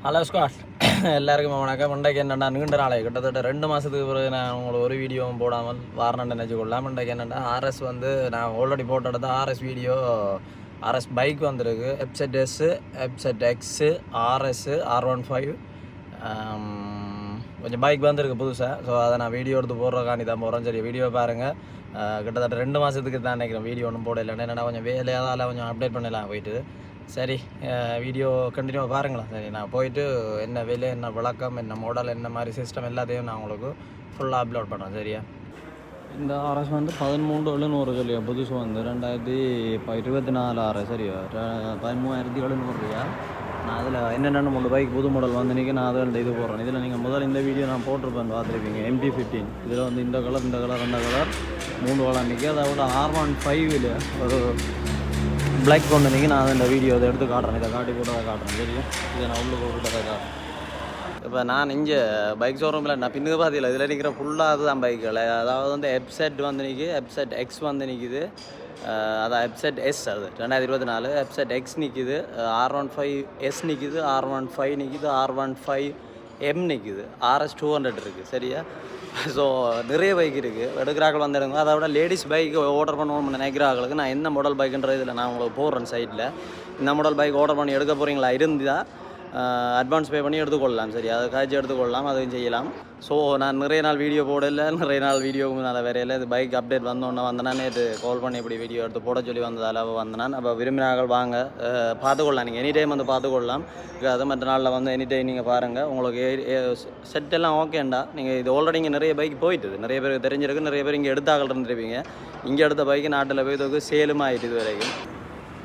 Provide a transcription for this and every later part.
Hello Scott எல்லாருக்குமே வணக்கம் இன்றைக்கு என்னென்னா நீண்ட நாளை கிட்டத்தட்ட ரெண்டு மாதத்துக்கு பிறகு நான் உங்களுக்கு ஒரு வீடியோவும் போடாமல் வாரணம் நினச்சி கொள்ளலாம் இன்றைக்கு என்னென்னா ஆர்எஸ் வந்து நான் ஆல்ரெடி போட்டு எடுத்த ஆர்எஸ் வீடியோ ஆர்எஸ் பைக் வந்திருக்கு FZ S FZ X RS R one five கொஞ்சம் பைக் வந்திருக்கு புதுசாக ஸோ அதை நான் வீடியோ எடுத்து போடுறக்காண்டி தான் போகிறேன் சரி வீடியோ பாருங்கள் கிட்டத்தட்ட ரெண்டு மாதத்துக்கு தான் நினைக்கிறேன் வீடியோ ஒன்றும் போடல என்னென்னா கொஞ்சம் வேலையாதால கொஞ்சம் அப்டேட் பண்ணலாம் போயிட்டு சரி வீடியோ கண்டினியூவாக பாருங்களேன். சரி நான் போயிட்டு என்ன விலை என்ன விளக்கம் என்ன மாடல் என்ன மாதிரி சிஸ்டம் எல்லாத்தையும் நான் உங்களுக்கு ஃபுல்லாக அப்லோட் பண்ணுறேன் சரியா? இந்த ஆர்எஸ் வந்து பதிமூன்று எழுநூறு சொல்லியா? புதுசு வந்து ரெண்டாயிரத்தி இப்போ இருபத்தி நாலு ஆறு சரியா? பதிமூவாயிரத்தி எழுநூறுயா நான் அதில் என்னென்ன மூணு பைக் புது மாடல் வந்து நிற்க நான் அதில் இந்த இது போடுறேன். இதில் நீங்கள் முதல் இந்த வீடியோ நான் போட்டிருப்பேன் பார்த்துருப்பீங்க. எம்டி ஃபிஃப்டீன் இதில் வந்து இந்த கலர் இந்த கலர் இந்த கலர் மூணு கலர் நிற்கி அதை விட ஆர் ஒன் ஃபைவில் ஒரு பிளாக் கொண்டு நீங்கள் நான் இந்த வீடியோ இதை எடுத்து காட்டுறேன். இதை காட்டி கூட அதை காட்டுறேன். சரியா இதை நான் உள்ளே போட்டு அதை காட்டுறேன். இப்போ நான் இங்கே பைக் ஷோரூமில் நான் பின்னுக்கு பார்த்தீங்களா இதில் நிற்கிற ஃபுல்லாக அதுதான் பைக்கில் அதாவது வந்து எப்செட் வந்து நிற்கிது எப்செட் எக்ஸ் வந்து நிற்கிது அதான் எப்செட் எஸ் அது. ரெண்டாயிரத்தி இருபத்தி நாலு. எப்செட் எக்ஸ் நிற்கிது ஆர் ஒன் ஃபைவ் எஸ் நிற்கிது ஆர் ஒன் ஃபைவ் நிற்கிது ஆர் ஒன் ஃபைவ் எம் நிற்கிது ஆர்எஸ் டூ ஹண்ட்ரட் இருக்குது சரியா? ஸோ நிறைய பைக் இருக்குது எடுக்கிறாக்கள் வந்து எடுங்க அதை விட லேடிஸ் பைக் ஆர்டர் பண்ணணும்னு நினைக்கிறாங்களுக்கு நான் என்ன மாடல் பைக்குன்ற இதில் நான் உங்களுக்கு போடுறேன் சைட்டில் இந்த மாடல் பைக் ஆர்டர் பண்ணி எடுக்க போகிறீங்களா இருந்தால் அட்வான்ஸ் பே பண்ணி எடுத்துக்கொள்ளலாம். சரி அதை காய்ச்சி எடுத்துக்கொள்ளலாம் அதுவும் செய்யலாம். ஸோ நான் நிறைய நாள் வீடியோ போடல நிறைய நாள் வீடியோவுக்கு நல்ல வரையில இது பைக் அப்டேட் வந்தோன்னே வந்தனா நேற்று கால் பண்ணி இப்படி வீடியோ எடுத்து போட சொல்லி வந்ததால் வந்தனான். அப்போ விரும்பினார்கள் வாங்க. பார்த்துக்கொள்ளலாம். நீங்கள் எனி டைம் வந்து பார்த்துக்கொள்ளலாம். அது மற்ற நாளில் வந்து எனி டைம் நீங்கள் பாருங்கள் உங்களுக்கு செட் எல்லாம் ஓகேண்டா நீங்கள் இது ஆல்ரெடி இங்கே நிறைய பைக் போயிட்டுது. நிறைய பேருக்கு தெரிஞ்சிருக்கு நிறைய பேர் இங்கே எடுத்தாக்கள் இருந்துருப்பீங்க. இங்கே எடுத்த பைக்கு நாட்டில் போய் இதுக்கு சேலும் ஆகிட்டு இது வரைக்கும்.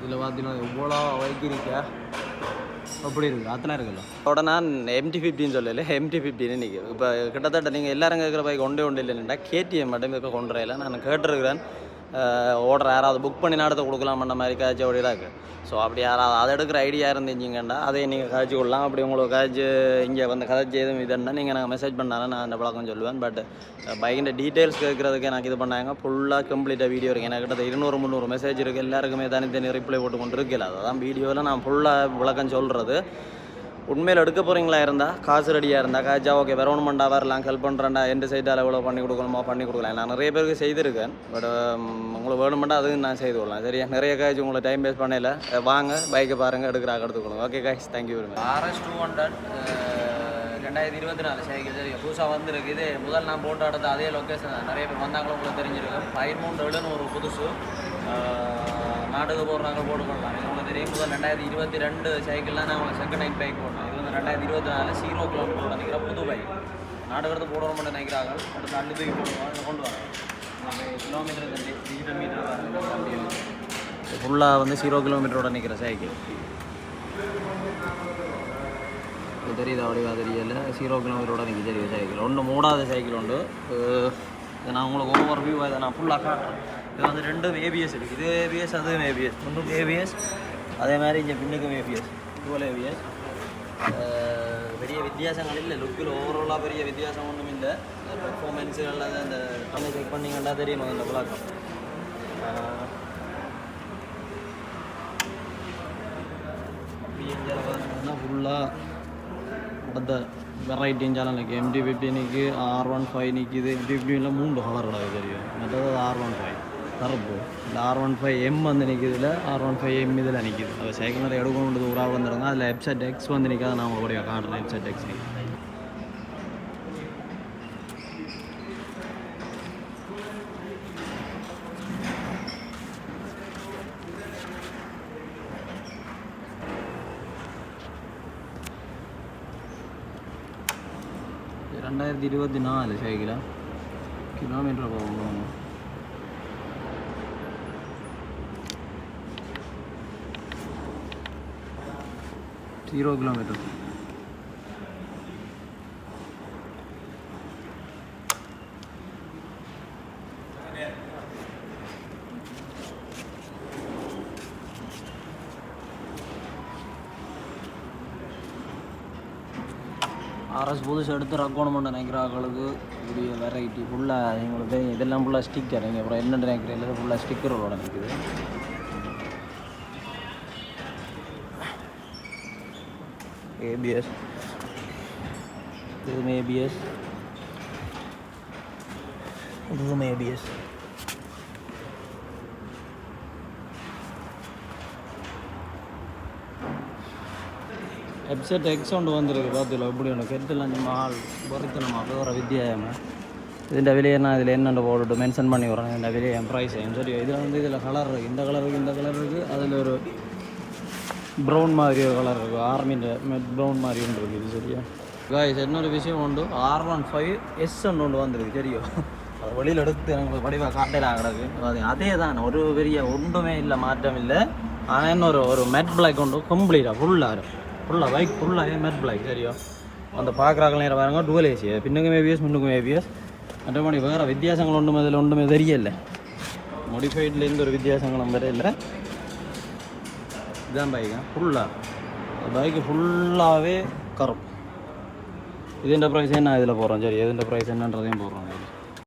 இதில் பார்த்தீங்கன்னா எவ்வளோ பைக் இருக்கா அப்படி இருக்குது அத்தனை இருக்குல்ல? உடனே நான் எம்டி ஃபிஃப்டின்னு சொல்லல எம்டி ஃபிஃப்டின்னு இன்றைக்கி இப்போ கிட்டத்தட்ட நீங்கள் எல்லாரும் கேட்குற பைக் ஒன்றே ஒன்று இல்லைன்னா கேடிஎம் மட்டும் இருக்க கொண்டு நான் கேட்டிருக்கிறேன் ஓடுற யாராவது புக் பண்ணி நடத்த கொடுக்கலாம்ன்ற மாதிரி காய்ச்சி அப்படிதான் இருக்குது ஸோ அப்படி யாராவது அதை எடுக்கிற ஐடியா இருந்துச்சிங்கண்டா அதை நீங்கள் காய்ச்சி கொள்ளலாம் அப்படி உங்களுக்கு காய்ச்சி இங்கே வந்து கதைச்சி எதுவும் இதுன்னா நீங்கள் நாங்கள் மெசேஜ் பண்ணாலும் நான் அந்த பழக்கம் சொல்லுவேன். பட் பைக்கின் டீட்டெயில்ஸ் கேட்குறதுக்கு எனக்கு இது பண்ணாங்க. ஃபுல்லாக கம்ப்ளீட்டாக வீடியோ இருக்குது எனக்கு கிட்ட இருநூறு முந்நூறு மெசேஜ் இருக்குது எல்லாருக்குமே தனித்தனி ரிப்ளை போட்டு கொண்டு இருக்கல அதான் வீடியோவில் நான் ஃபுல்லாக விளக்கம் சொல்கிறது உண்மையில் எடுக்க போகிறீங்களா இருந்தால் காசு ரெடியாக இருந்தால் காய்ச்சா ஓகே வரணுமெண்டா வரலாம் ஹெல்ப் பண்ணுறேன்டா எந்த சைட்டால் எவ்வளோ பண்ணி கொடுக்கணுமோ பண்ணி கொடுக்கலாம். நான் நிறைய பேருக்கு செய்திருக்கேன் பட் um, உங்களுக்கு வேணுமெண்டா அதுவும் நான் செய்து கொள்ளலாம். சரியா? நிறைய காய்ச்சி உங்களை டைம் வேஸ்ட் பண்ணல வாங்க பைக்கை பாருங்கள் எடுக்கிறாங்க எடுத்துக்கொள்ளுங்க. Okay guys thank you very much RS two hundred ரெண்டாயிரத்தி இருபத்தி நாலு சைக்கிள் சரி புதுசாக வந்திருக்கு. இது முதல் நான் போட்டு எடுத்த அதே லொக்கேஷன் நிறைய பேர் வந்தாங்களும் உங்களுக்கு தெரிஞ்சிருக்கும். பதிமூன்று ஒரு புதுசு. நாடக போடுறாங்க போட்டுக்கொள்ளலாம். இது உங்களுக்கு தெரியும். முதல் ரெண்டாயிரத்தி இருபத்தி ரெண்டு சைக்கிள்லாம் நான் செகண்ட் ஹைட் பைக் போட்டோம் இது வந்து ரெண்டாயிரத்தி இருபத்தி நாலு சீரோ கிலோமீட்டர் நினைக்கிற புது பைக் நாடகத்தை போடணும் மட்டும் நினைக்கிறாங்க அடுத்து அள்ளி தூக்கி போடுவாங்க கொண்டு வாங்க. கிலோமீட்டர் மீட்டர் ஃபுல்லாக வந்து ஜீரோ கிலோமீட்டரோட நிற்கிற சைக்கிள் இது தெரியுது அப்படிவா தெரியல. ஜீரோ கிலோமீட்டரோட நிற்க தெரியும் சைக்கிள் ஒன்று மூடாத சைக்கிள் உண்டு. இதை நான் உங்களுக்கு ஒவ்வொரு வியூவாக இதை நான் ஃபுல்லாக காட்டுறேன். இது வந்து ரெண்டும் ஏபிஎஸ் இருக்குது இது ஏபிஎஸ் அதுவும் ஏபிஎஸ் ஒன்றும் ஏபிஎஸ் அதே மாதிரி இங்கே பின்னுக்கும் ஏபிஎஸ் இதுபோல் ஏபிஎஸ் பெரிய வித்தியாசங்கள் இல்லை. லுக்கில் ஓவராலாக பெரிய வித்தியாசம் ஒன்றும் இல்லை. பெர்ஃபார்மன்ஸு அல்லது அந்த கண்ணை செக் பண்ணிங்கன்னா தெரியும் அந்த விளாக்கம் ஃபுல்லாக அடுத்த வெரைட்டி சேனல் நிற்கும் எம்டி ஃபிஃப்டி நிற்கு ஆர் ஒன் ஃபைவ் நிற்கிது எம்டி ஃபிஃப்டியில் மூன்று கலர் கிடையாது தெரியும். மற்றது ஆர் ஒன் ஃபைவ் கருப்பு இந்த ஆர் ஒன் ஃபைவ் எம் வந்து நிற்கிதுல ஆர் ஒன் ஃபைவ் எம் இதில் நிற்கிது அது சைக்கிள் நிறைய எடுக்கணுன்றது ஒரு ஆள் வந்துடுங்க அதில் வெப்சைட் எக்ஸ் வந்து நிற்காது நான் உங்களுடைய காட்டுறேன் வெப்சைட் எக்ஸ் நிற்கும் ரெண்டாயிரத்தி இருபத்தி நாலு சைக்கிளா கிலோமீட்டர் போகணும் இருபது கிலோமீட்டர். ஆர்எஸ் புதுசு எடுத்து ரக்கோணம் பண்ண நினைக்கிறாங்களுக்கு ஆட்களுக்கு வெரைட்டி ஃபுல்லாக எங்களுக்கு இதெல்லாம் ஃபுல்லாக ஸ்டிக்கர் நீங்கள் அப்புறம் என்ன நினைக்கிறீங்க ஃபுல்லாக ஸ்டிக்கரோட நிற்குது இருக்குது ஏபிஎஸ் இதுவும் ஏபிஎஸ் இதுவும் ஏபிஎஸ் ஹெட்செட் எக்ஸ் சவுண்டு வந்திருக்கு பார்த்துல எப்படி ஒன்று கெட்டெல்லாம் சும்மா ஆள் பொறுத்தணுமா வேறு வித்தியாயமா ഇതിൻ്റെ വില എന്നാ ഇതിൽ എന്നുണ്ട് போட்டுட்டு மென்ஷன் பண்ணி விட்றேன் இந்த விலை என் ப்ரைஸ் சரி இதில் வந்து இதில் கலர் இருக்குது இந்த கலர் இருக்குது இந்த கலர் இருக்குது அதில் ஒரு கலர் இருக்குது ஆர்மிൻ്റെ மெட் ப்ரௌன் மாதிரி ஒன்று இருக்குது இது சரியா? காய்ஸ் இன்னொரு விஷயம் உண்டு. ஆர் ஒன் ஃபைவ் எஸ் ஒன்று ஒன்று வந்திருக்கு சரியோ? அது வெளியில் எடுத்து எனக்கு படிவாக காட்டலாம் கிடக்கு அது அதே தான் ஒரு பெரிய ஒன்றுமே இல்லை மாற்றம் இல்லை. ஆனால் என்ன ஒரு மெட் பிளாக் உண்டு. கம்ப்ளீட்டாக ஃபுல்லாக ஃபுல்லாக பைக் ஃபுல்லாகவே மெட் பிளாக் சரியோ? அந்த பார்க்குறாங்க நேரம் பாருங்க. டுவல் ஏசி பின்னுக்கும் ஏபிஎஸ் முன்னுக்கும் ஏபிஎஸ் மற்றபடி வேறு வித்தியாசங்கள் ஒன்றும் அதில் ஒன்றுமே தெரியல. மோடிஃபைட்லேருந்து ஒரு வித்தியாசங்களும் வேற இல்லை இதான் பைக்கு ஃபுல்லாக பைக்கு ஃபுல்லாகவே கரும் இதுன்ற ப்ரைஸ் என்ன இதில் போடுறோம் சரி எதுன்ற ப்ரைஸ் என்னன்றதையும் போடுறோம்